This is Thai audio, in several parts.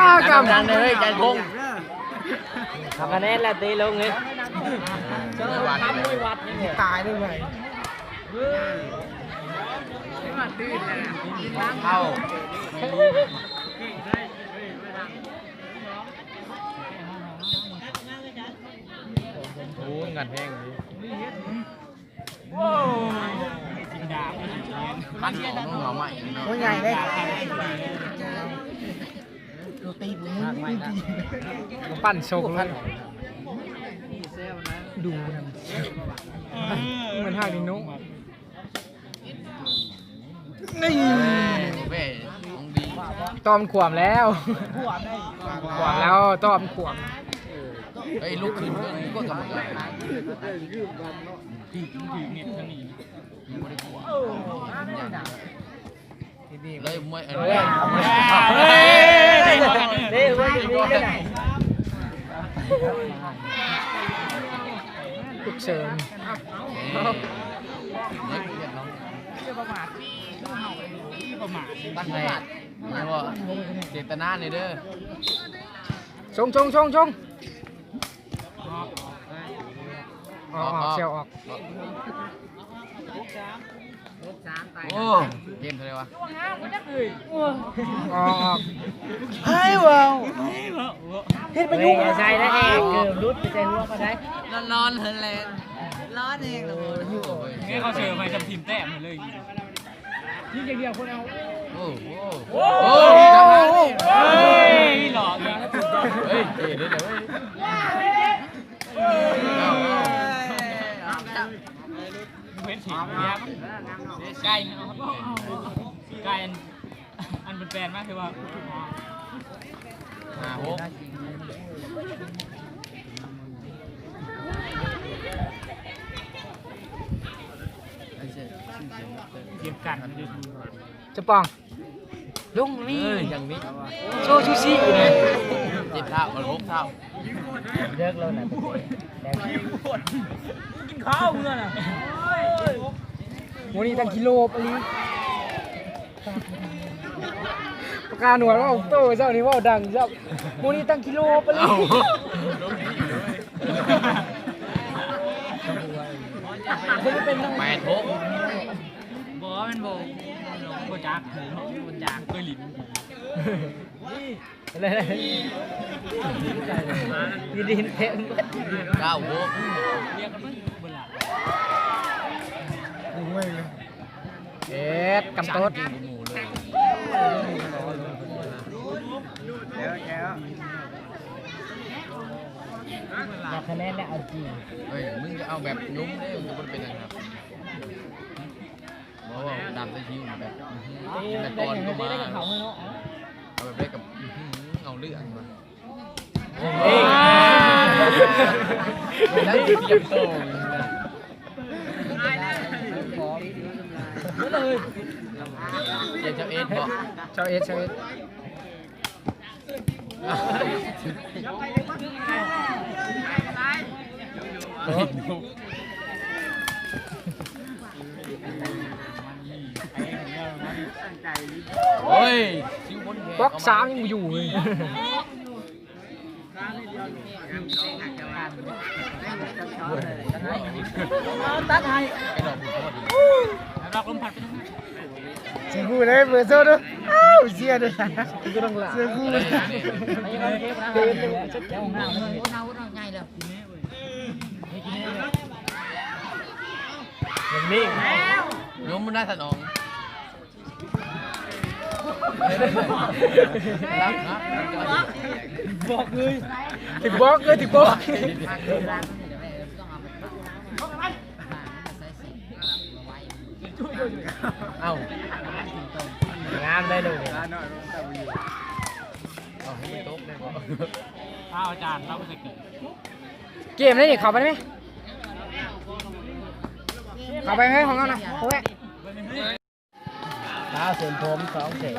อ้าวกำดันเลยใจคงทำคะแนนแล้วตีลงเลย วัดเลย ตาย ได้ไหมเข้าโอ้ยงัดแห้งดิขั้นสองต้องเหงาใหม่เนาะว่าไงได้ปั้นโชกแล้วดูนะเหมือนห้างนินุนี่เว้ยของดีตอมขวมแล้วขวมแล้วตอมขวมเฮ้ยลุกขึ้นก็ก็กำลังใจเลยมวยเออเฮ้ ยเฮ้ยว่าอยู่นี่ได้ไหนทุกเชิญตั้งใจไม่ว่าเจตนาเนี่ยเด้อชงชงชงชงออกออกเชียวออก โอ้เกมเท่าไหร่วะออกออกให้ว้าวเฮ็ดไปยุ่งใช่แล้วเองเกือบรุดไปใจหัวก็ได้นอนนอนเฮิร์แลนด์ร้อนเองเลยนี่เขาเชิญไปจำทีมแต้มเลยยิงอย่างเดียวคนเอาโอ้โหโอ้โหทำงานดิเฮ้ยหลอกนะเฮ้ยเจ๋เด้อเว้ยเอาเอา เว้นถีบเนี่ยใกล้ใกล้อันเป็นแฟนมากคือว่าห้าหกเทียมกันจะปองลุงเอนี่อย่างนี้โชว์ชูชีอยู่เลยเจ็บเท้ามันหกเท้าเลิกแล้วนะแดงกินข้าวเมื่อน่ะ วันนี้ตั้งกิโลปะลีปากกาหนวดว่าโตเจ้านี่ว่าดังเจ้าวันนี้ตั้งกิโลปะลีเอ้ามันเป็นน้องแปดหกบอกว่าเป็นโบโบจักโบจักเคยหลินอะไรยีดินเทมเก้าหกเรียกกันมั้งบนหลังดู ไม่เลยเอ็ดกำโต๊ดกินหมูเลยอยากคะแนนแล้วเอาจริงเฮ้ยมึงจะเอาแบบนุ่มได้มึงจะเป็นยังไงครับบอกว่าดำใส่ชิ้วแบบแต่ก่อนก็มาได้กับเขาเนาะเอาแบบได้กับอื้อหือเอาเลือดมาเฮ้ยแล้วเตรียมโตเดี๋ยว จะเอ็ดบอกเจ้าเอ็ดเจ้าเอ็ดโอ้ยชิ้วบนแขนบล็อกสามยังอยู่เลยตัดให้ไอ้ดอกบุญโทษดีรอบลมพัดไป ทั้งเสียกูเลยเบอร์โซ่ด้วยอ้าวเสียด้วยก็ต้อ งละเสียกูอะเลไรยเนี่ยเดินเลยชัดเจ้าหน้าเลยอย่างนี้โยมมันได้สนองรักนะบอกเลยถึงบล็อกเลยถึงบล็อกเอ้างามได้เลยเอาให้มันโต๊ะได้ป่ะข้าวอาจารย์เราก็จะเกิดเกมนี่เข้าไปได้ไหมเข้าไปไหมของเรานะโอ้ยตาส่วนผมสองเศษ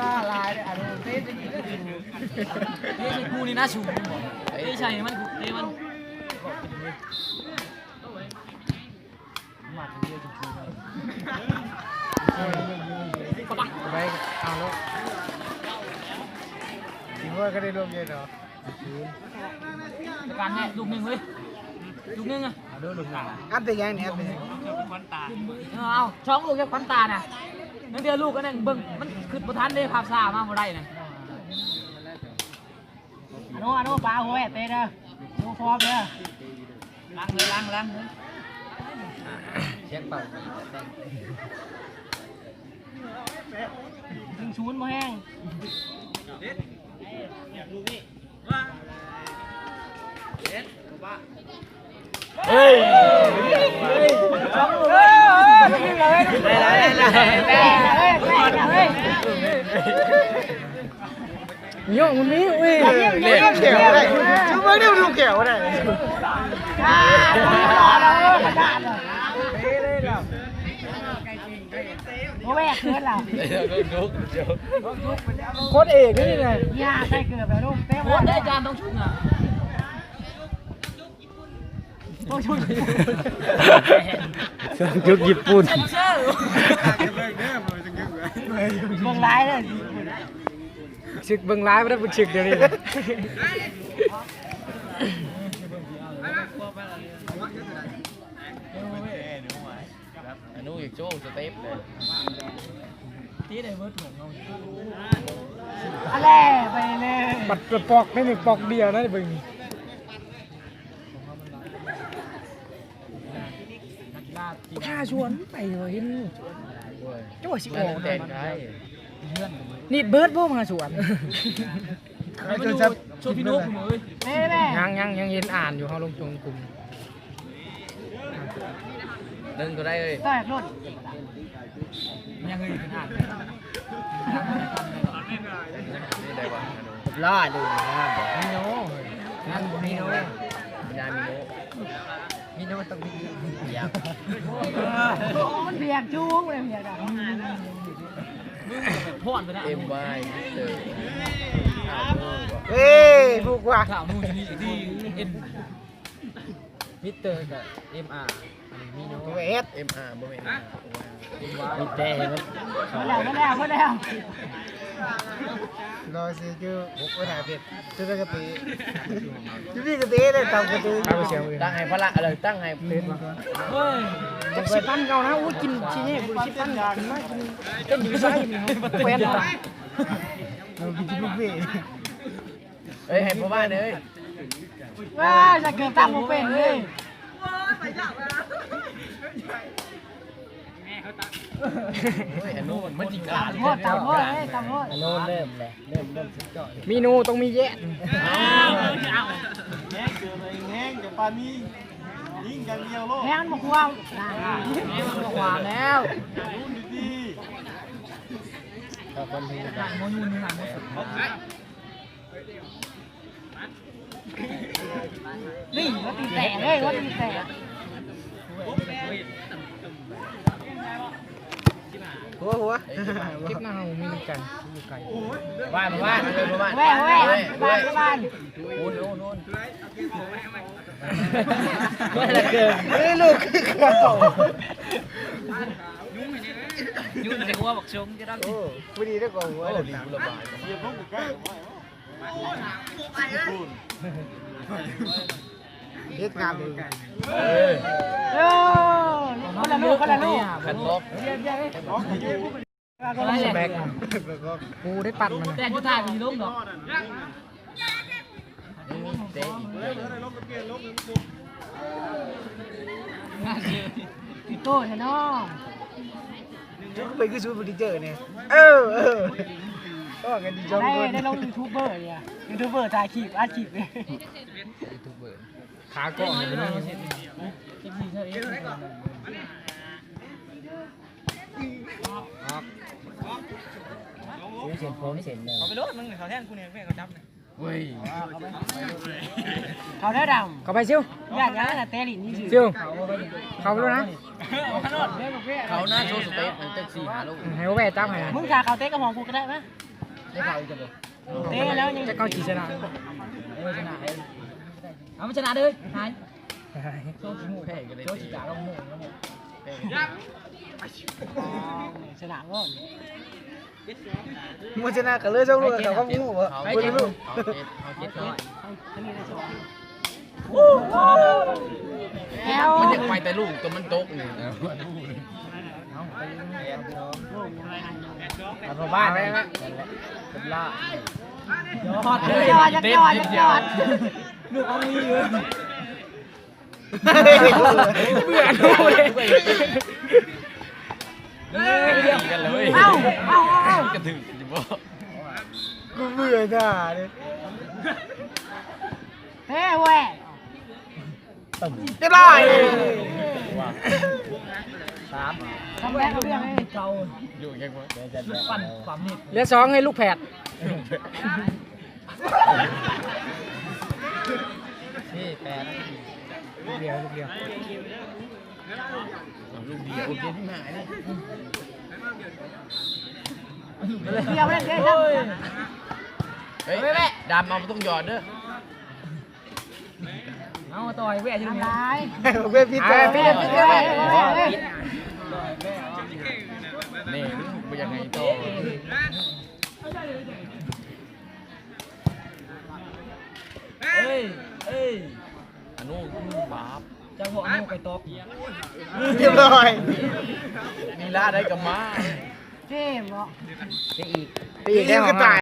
นี่กูนี่น่าชูนี่ใช่มันกูนี่มันไปเอาลูกมว่า ก็ได้ร่วมเย็นเหรอการแน่ลูกหนึ่งเลยลูกหนึ่งอะดูลุงหนาอัพแต่ยังเนี่ยอัพแต่ยังเอาช่องลูกแค่ควันตาน่ะนั่นเดียวลูกก็นั่งเบิ่งมันขึ้นบนทันเลยภาพซ่ามาบ่ได้น่ะอนุอนุปลาหัวเตะเด้อดูฟอร์มเด้อล้างเลยล้างล้างเลยเช็คเป่ายิงชูนมาแห้ง เฮ้ยงลูกเลยเลยเลยเลยโยกมันมีอุ้ยเล่นเขียวได้ชุบเมื่อได้ดูเขียวได้ อ่าหล่อเลยกระดาษเลยโอ้แม่เกินเราโคตรเอกนี่ไงย่าใส่เกือบแล้วลูกเต้โคหัวตรได้ได้จานต้องชุบอะโอ้ชุนยุคญี่ปุ่นเซนเซอร์เบิ่งร้ายเลยชึกเบิ่งร้ายไม่ได้เป็นชึกเดี๋ยวนี้ อนุอีกโจ้สเต็ปเลยตีได้เบิร์ดของเราอะไรไปเลยบัดปอกไม่หนึ่งปอกเดียวนะเบิ่งนี่นักกีฬาทีมถ้าชวนไปเลยเห็นจังหวะสิออกแต่งได้นี่เบิร์ดพวกมาสวนให้มันดูโชว์พี่นุ๊กหน่อยแม่แม่ยังยังยังเห็นอ่านอยู่เขาลงจงกลุ่ม เดินก็ได้เลยต่อยรถยังเงยขนาดนี่ได้ป่ะอนุรอดดูนะมิโน่นั่นมิโน่ยามิโนมิโน่ต้องมียับมันเบียกจูงเลยเบียกอะพ่อนไปนะเอ็มวายมิสเตอร์เฮ้ยลูกว่ะข่าวนู่นนี่ดีเอ็นมิสเตอร์กับเอ็มอาร์มิโน่ ตัวเอสเอ็มอาร์บ่แม่นมีแต่มันมาแล้วมาแล้วมาแล้วรอสิจูบุกไปถ่ายเพชรจุดกระตีจุดนี้กระตีได้ตามกระตีเอาไปเสียงอื่นตั้งให้พระอะไรตั้งให้เล่นมาเฮ้ยจักสิปันเก่านะอู้กินชิ้นนี้กูสิปันกินมากกินเต้นอยู่ซ้ายนี่เฟนเรากินลูกเบ้เอ้ยให้พ่อบ้านเลยว้าจะเกือบตั้งโมเป็นเลยเฮ้ยอนุ มันจิกาตามโทษตามโทษเลยตามโทษโน่นเริ่มเลยเริ่มเริ่มสุดยอดมีนูต้องมีแยะอ้าวเอาแห้งมันควลูกแห้งความแล้วโมยูนนี่หันมาสุดนี่ว่าตีแตกเลยว่าตีแตก หัวหัวคลิปหน้าเรามีกันอยู่ไกลบ้านบ้านเลยพ่อบ้านแว่แว่บ้านบ้านโอ้นโอ้นโอ้นไม่ละเกินเฮ้ยลูกคือเขายูนในหัวบอกชงจะได้โอ้พอดีได้กว่าหัวโอ้เลยดีบุรบายเฮ็ดงานเลย เออคนละลูกคนละลูกคันล็อกแบกกูได้ปัดมันแต่ยุทธายมีลูกเนาะเตะอีกเลยงานเยอะพี่โก้นี่น้องจุกไปคือชูบริเจอร์เนี่ยเออเออก็กันดีจอมได้ได้ลงยูทูบเบอร์เนี่ยยูทูบเบอร์ถ่ายคลิปอัดคลิปเลยยูทูบเบอร์ ขาก่อนเลยที่พี่เสียงผมเสียงเนี่ยเขาไปรถมึงเขาแท่นกูเนี่ยแม่เขาจับเนี่ยเว้ยเขาได้ดำเขาไปซิวอยากยังแต่เตลินนี่สิซิวเขาไปแล้วนะเขาหน้าโชว์สเต็ปมันจะสี่หาลูกให้ว่าแม่จ้าให้นะมึงชาเขาเต้กับหมองกูก็ได้ไหมได้ข่าจะบอกเต้แล้วยังจะเข้ากี่ชนะเออชนะ เลยเอาไม่ชนะเลยหายโชว์ขี้มูกแพ้กันเลยโจจิกาลงหมูลงหมูแพ้ชนะก่อนมัวชนะกันเลยเจ้าลูกเขาก็งูบ่เขาบ่เจ็ดรู้เขาเจ็ดเขาเจ็ดน้อยแล้วมันจะไปแต่ลูกตัวมันโต๊กนี่เอาบ้านได้ไหมเป็นล่าจอดจอดจอดจอด ลูกเอามีอยู่เบื่อดูเลยกันเลยเอ้าเอ้าเอ้ากระถึงอยู่บ่กูเบื่อจ้าเลยเฮ้เว้ยเรียบร้อยสามทำแรงเรื่องให้เก่าอยู่ยังบ่ปั้นความนิดเหลือสองให้ลูกแผด นี่แปด ลูก เดียวลูกเดียวลูกเดียวโอเคที่หายนี่เดียวเลยเดียวเฮ้ยดำเอาต้องหยอดเด้อเอาต่อยแว่อยู่ทำนี่ร้ายเว้ยพี่ต่อพี่พี่พี่พี่นี่ไปยังไงต่อ เอ้ยเอ้ย อนุบาป จังหวะนู้ไปตอกเรียบร้อยมีล่าได้กับม้าเจ๊บอกได้อีกตีอีกได้ของ